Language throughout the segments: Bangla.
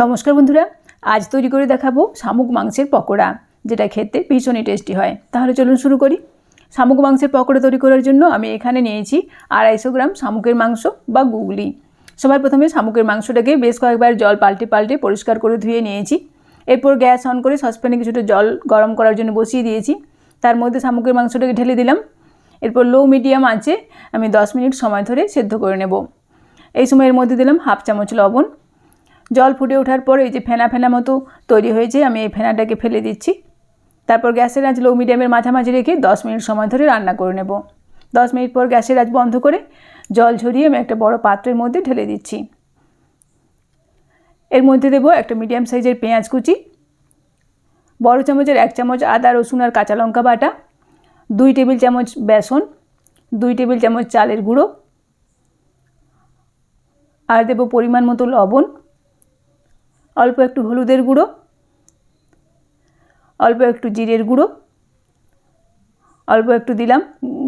নমস্কার বন্ধুরা, আজ তৈরি করে দেখাবো শামুক মাংসের পকোড়া, যেটা খেতে ভীষণই টেস্টি হয়। তাহলে চলুন শুরু করি। শামুক মাংসের পকোড়া তৈরি করার জন্য আমি এখানে নিয়েছি আড়াইশো গ্রাম শামুকের মাংস বা গুগলি। সবার প্রথমে শামুকের মাংসটাকে বেশ কয়েকবার জল পাল্টে পাল্টে পরিষ্কার করে ধুয়ে নিয়েছি। এরপর গ্যাস অন করে সসপ্যানে কিছুটা জল গরম করার জন্য বসিয়ে দিয়েছি। তার মধ্যে শামুকের মাংসটাকে ঢেলে দিলাম। এরপর লো মিডিয়াম আঁচে আমি দশ মিনিট সময় ধরে সেদ্ধ করে নেব। এই সময়ের মধ্যে দিলাম হাফ চামচ লবণ। জল ফুটে ওঠার পর এই যে ফেনা ফেনা মতো তৈরি হয়েছে, আমি এই ফেনাটাকে ফেলে দিচ্ছি। তারপর গ্যাসের আঁচ লো মিডিয়ামের মাঝামাঝি রেখে দশ মিনিট সময় ধরে রান্না করে নেব। দশ মিনিট পর গ্যাসের আঁচ বন্ধ করে জল ঝরিয়ে আমি একটা বড় পাত্রের মধ্যে ঢেলে দিচ্ছি। এর মধ্যে দেবো একটা মিডিয়াম সাইজের পেঁয়াজ কুচি, বড় চামচের এক চামচ আদা, রসুন আর কাঁচা লঙ্কা বাটা, দুই টেবিল চামচ বেসন, দুই টেবিল চামচ চালের গুঁড়ো, আর দেবো পরিমাণ মতো লবণ অল্প একটু হলুদের গুঁড়ো, অল্প একটু জিরের গুঁড়ো, অল্প একটু দিলাম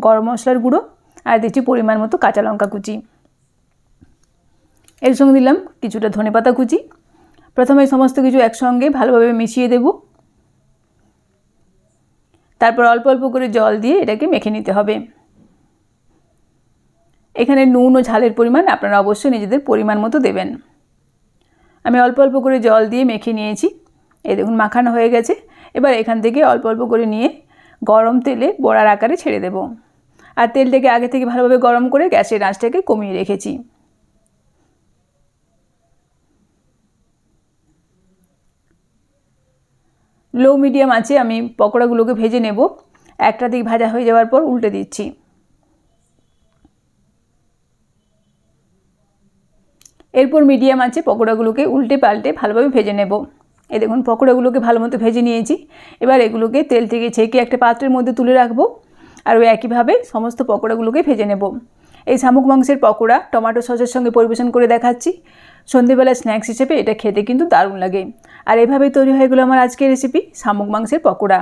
গরম মশলার গুঁড়ো আর দিচ্ছি পরিমাণ মতো কাঁচা লঙ্কা কুচি। এর সঙ্গে দিলাম কিছুটা ধনেপাতা কুচি। প্রথমে সমস্ত কিছু একসঙ্গে ভালোভাবে মিশিয়ে দেব। তারপর অল্প অল্প করে জল দিয়ে এটাকে মেখে নিতে হবে। এখানে নুন ও ঝালের পরিমাণ আপনারা অবশ্যই নিজেদের পরিমাণ মতো দেবেন। আমি অল্প অল্প করে জল দিয়ে মেখে নিয়েছি। এই দেখুন মাখানো হয়ে গেছে। এবার এখান থেকে অল্প অল্প করে নিয়ে গরম তেলে বড়ার আকারে ছেড়ে দেব। আর তেলটাকে আগে থেকে ভালোভাবে গরম করে গ্যাসের আঁচটাকে কমিয়ে রেখেছি। লো মিডিয়াম আছে আমি পকোড়াগুলোকে ভেজে নেব। একটা দিক ভাজা হয়ে যাওয়ার পর উল্টে দিচ্ছি। এরপর মিডিয়াম আছে, পকোড়াগুলোকে উল্টে পাল্টে ভালোভাবে ভেজে নেব। এই দেখুন, পকোড়াগুলোকে ভালো মতো ভেজে নিয়েছি। এবার এগুলোকে তেল থেকে ছেঁকে একটা পাত্রের মধ্যে তুলে রাখব আর ওই একইভাবে সমস্ত পকোড়াগুলোকে ভেজে নেব। এই শামুক মাংসের পকোড়া টমেটো সসের সঙ্গে পরিবেশন করে দেখাচ্ছি। সন্ধেবেলা স্ন্যাক্স হিসেবে এটা খেতে কিন্তু দারুণ লাগে। আর এভাবেই তৈরি হয়ে গেলো আমার আজকের রেসিপি শামুক মাংসের পকোড়া।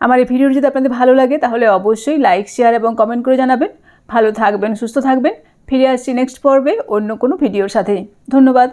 আমার এই ভিডিওটি যদি আপনাদের ভালো লাগে, তাহলে অবশ্যই লাইক শেয়ার এবং কমেন্ট করে জানাবেন। ভালো থাকবেন, সুস্থ থাকবেন। ফিরে আসছি নেক্সট পর্বে অন্য কোনো ভিডিওর সাথে। ধন্যবাদ।